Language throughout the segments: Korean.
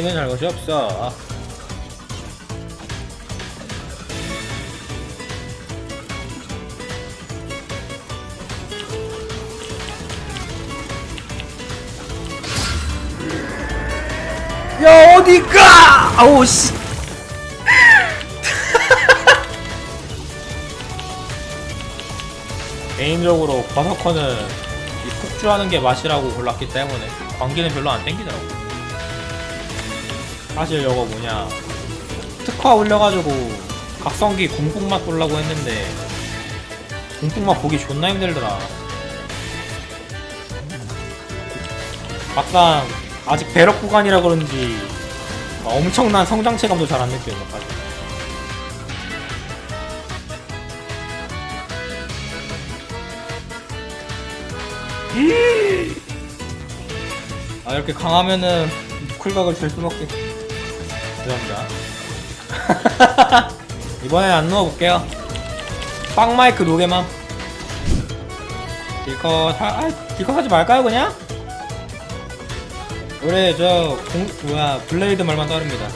우리는 잘못이 없어. 야 어디가? 아우 씨. 개인적으로 버서커는 이 폭주하는 게 맛이라고 골랐기 때문에 관계는 별로 안 땡기더라고. 사실 이거 뭐냐 특화 올려가지고 각성기 궁풍맛 보려고 했는데 궁풍맛 보기 존나 힘들더라. 막상 아직 배럭 구간이라 그런지 막 엄청난 성장 체감도 잘 안 느껴요. 아직. 아 이렇게 강하면은 쿨각을 줄 수밖에 죄송합니다. 이번엔 안 누워볼게요. 빵 마이크 노게만. 딜컷 하, 아, 딜컷 하지 말까요 그냥? 그래 저 공, 뭐야 블레이드 말만 따릅니다.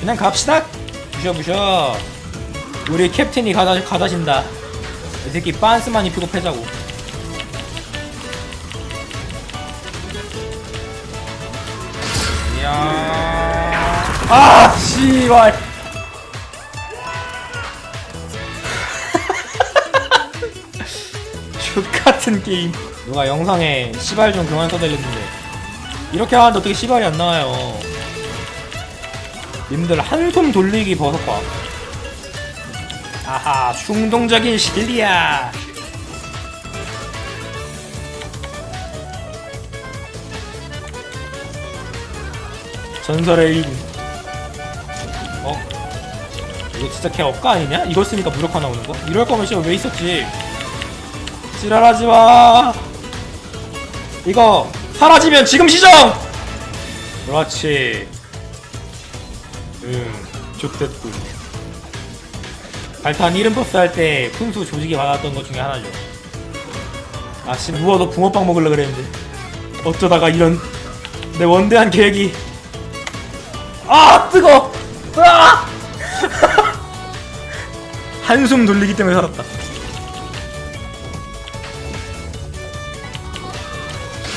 그냥 갑시다. 부셔 부셔. 우리 캡틴이 가다, 가다신다. 이 새끼 빤스만 입히고 패자고 아 씨발. 족같은 게임. 누가 영상에 씨발 좀 그만 써달렸는데. 이렇게 하는데 어떻게 씨발이 안 나와요. 님들 한숨 돌리기 버섯봐 아하 충동적인 실리야. 전설의 일 이거 진짜 개 억까 아니냐? 이걸 쓰니까 무력화 나오는 거? 이럴 거면 씨발 왜 있었지? 지랄하지 마. 이거 사라지면 지금 시정. 그렇지. 응, 좋댔군. 발탄 이름 버스 할 때 훈수 조직이 받았던 것 중에 하나죠. 아씨 누워도 붕어빵 먹으려 그랬는데 어쩌다가 이런 내 원대한 계획이 아 뜨거. 아! 한숨 돌리기 때문에 살았다.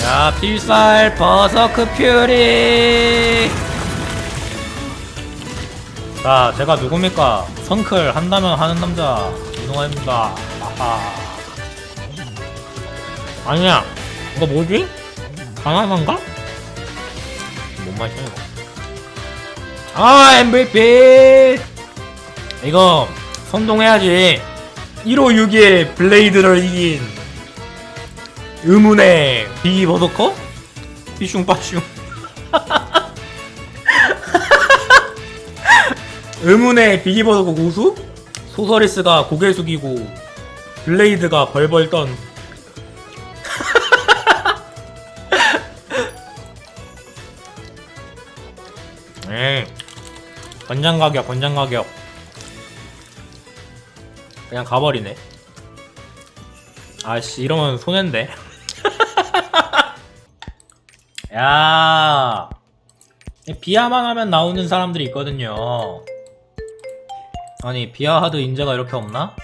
야 필살 버서크 퓨리. 자 제가 누굽니까? 성클 한다면 하는 남자 이동화입니다. 아하. 아니야. 이거 뭐지? 강화산가? 뭔 말이야 이거? 아 MVP 이거 선동해야지. 1호 6의 블레이드를 이긴 의문의 비버더커? 삐슝 빠슝. 의문의 비버더커 고수? 소서리스가 고개 숙이고 블레이드가 벌벌 떤. 에이 권장 가격 권장 가격 그냥 가버리네. 아씨 이러면 손해인데. 야. 비하만 하면 나오는 사람들이 있거든요. 아니 비하 하드 인재가 이렇게 없나?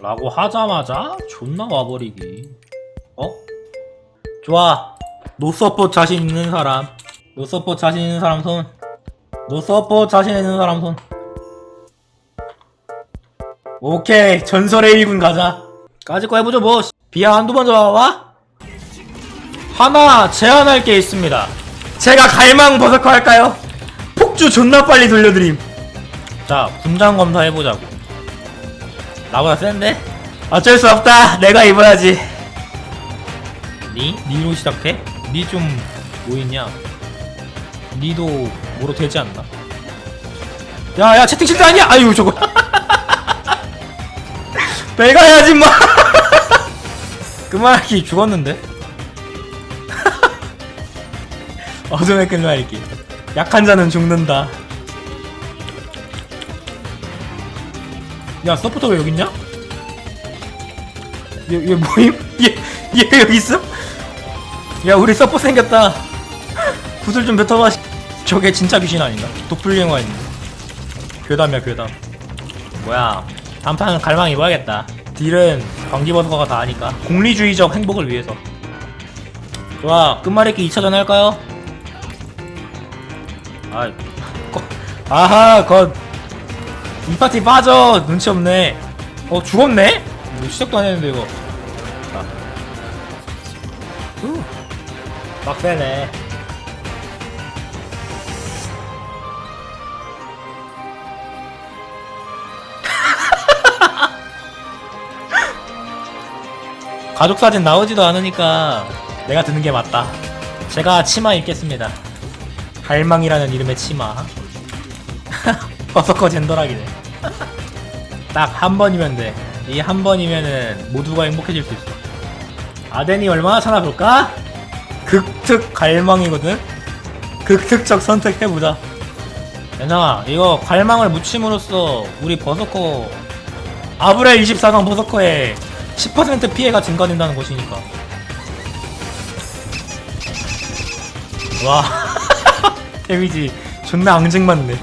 라고 하자마자 존나 와버리기. 어? 좋아. 노서포 자신 있는 사람. 노서포 자신 있는 사람 손. 노서포 자신 있는 사람 손 오케이 전설의 일군 가자 까짓 거 해보죠 뭐 비하 한두 번 잡아와? 하나 제안할 게 있습니다 제가 갈망 버서커 할까요? 폭주 존나 빨리 돌려드림 자 분장 검사 해보자고 나보다 센데? 어쩔 수 없다 내가 입어야지 니? 니로 시작해? 니 좀 뭐 있냐 니도 뭐로 되지 않나? 야야 채팅 칠때 아니야! 아유 저거 내가 해야지 마 그만하기 죽었는데 어둠의 끝말잇기 약한 자는 죽는다 야 서포터 왜 여기 있냐? 얘, 얘 뭐임? 얘, 얘 여기 있어? 야 우리 서포 생겼다 구슬 좀 뱉어봐 씨. 저게 진짜 귀신 아닌가? 도플갱어가 있네 괴담이야 괴담 뭐야 단판은 갈망 입어야겠다 딜은 광기버섯가 다 하니까 공리주의적 행복을 위해서 좋아 끝말잇기 2차전 할까요? 아, 거, 아하 거이 파티 빠져 눈치 없네 어 죽었네? 이거 시작도 안 했는데 이거 자. 후. 빡세네 가족 사진 나오지도 않으니까 내가 드는 게 맞다. 제가 치마 입겠습니다. 갈망이라는 이름의 치마. 버서커 젠더락이네. 딱 한 번이면 돼. 이 한 번이면은 모두가 행복해질 수 있어. 아덴이 얼마나 찾아볼까? 극특 갈망이거든? 극특적 선택해보자. 얘나 이거 갈망을 묻힘으로써 우리 버서커 아브렐 24강 버서커의 10% 피해가 증가된다는 것이니까. 와, 데미지 존나 앙증 맞네.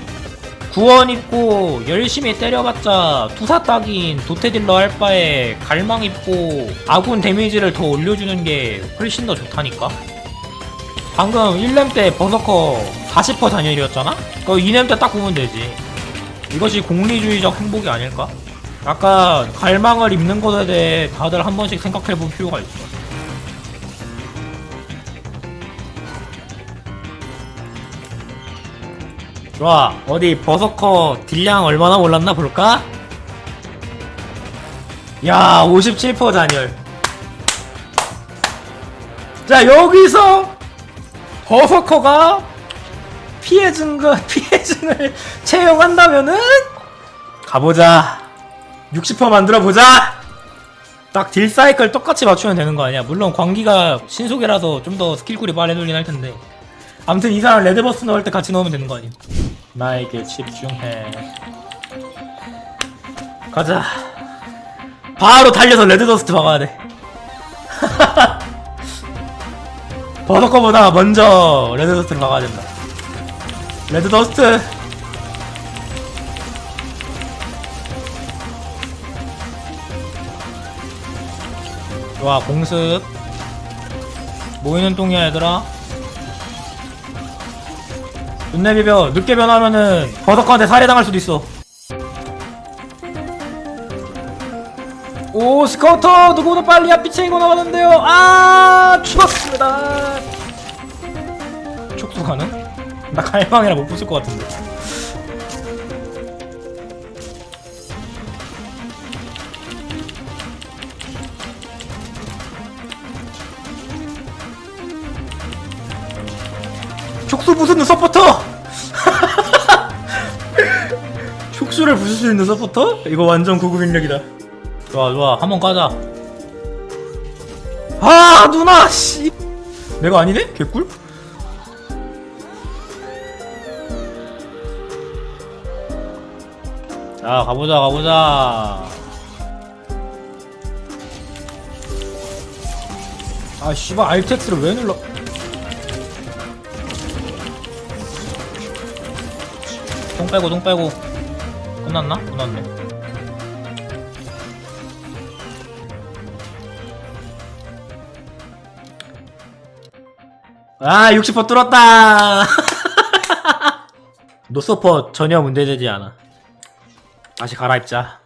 구원 입고 열심히 때려봤자 투사 딱인 도태딜러 할 바에 갈망 입고 아군 데미지를 더 올려주는 게 훨씬 더 좋다니까? 방금 1렘 때 버서커 40% 단열이었잖아? 그거 2렘 때 딱 보면 되지. 이것이 공리주의적 행복이 아닐까? 약간 갈망을 입는 것에 대해 다들 한 번씩 생각해 볼 필요가 있어. 좋아, 어디 버서커 딜량 얼마나 올랐나 볼까? 야, 57% 단열. 자, 여기서 버서커가 피해 증가, 피해 증을 채용한다면은 가보자. 60% 만들어 보자. 딱 딜 사이클 똑같이 맞추면 되는 거 아니야? 물론 광기가 신속이라서 좀 더 스킬쿨이 빨리 돌긴 할 텐데. 아무튼 이 사람 레드버스 넣을 때 같이 넣으면 되는 거 아니야? 나에게 집중해. 가자. 바로 달려서 레드더스트 박아야 돼. 버섯거보다 먼저 레드더스트를 박아야 된다. 레드더스트. 좋아 공습. 모이는 똥이야 얘들아. 눈내 비벼 늦게 변하면은 버덕한테 살해당할 수도 있어. 오 스카우터! 누구보다 빨리 앞비치고 나가는데요. 아 죽었습니다. 촉수 가능? 나 갈망이라 못 부술 것 같은데 촉수 부수는 서포터! 촉수를 부술 수 있는 서포터? 이거 완전 고급 인력이다. 좋아, 좋아. 한번 가자. 아, 누나, 씨. 내가 아니네? 개꿀? 자, 가보자, 가보자. 아, 씨발, 알텍스를 왜 눌러? 똥 빼고 똥 빼고. 끝났나? 끝났네. 아 60% 뚫었다. 노서퍼 전혀 문제되지 않아. 다시 갈아입자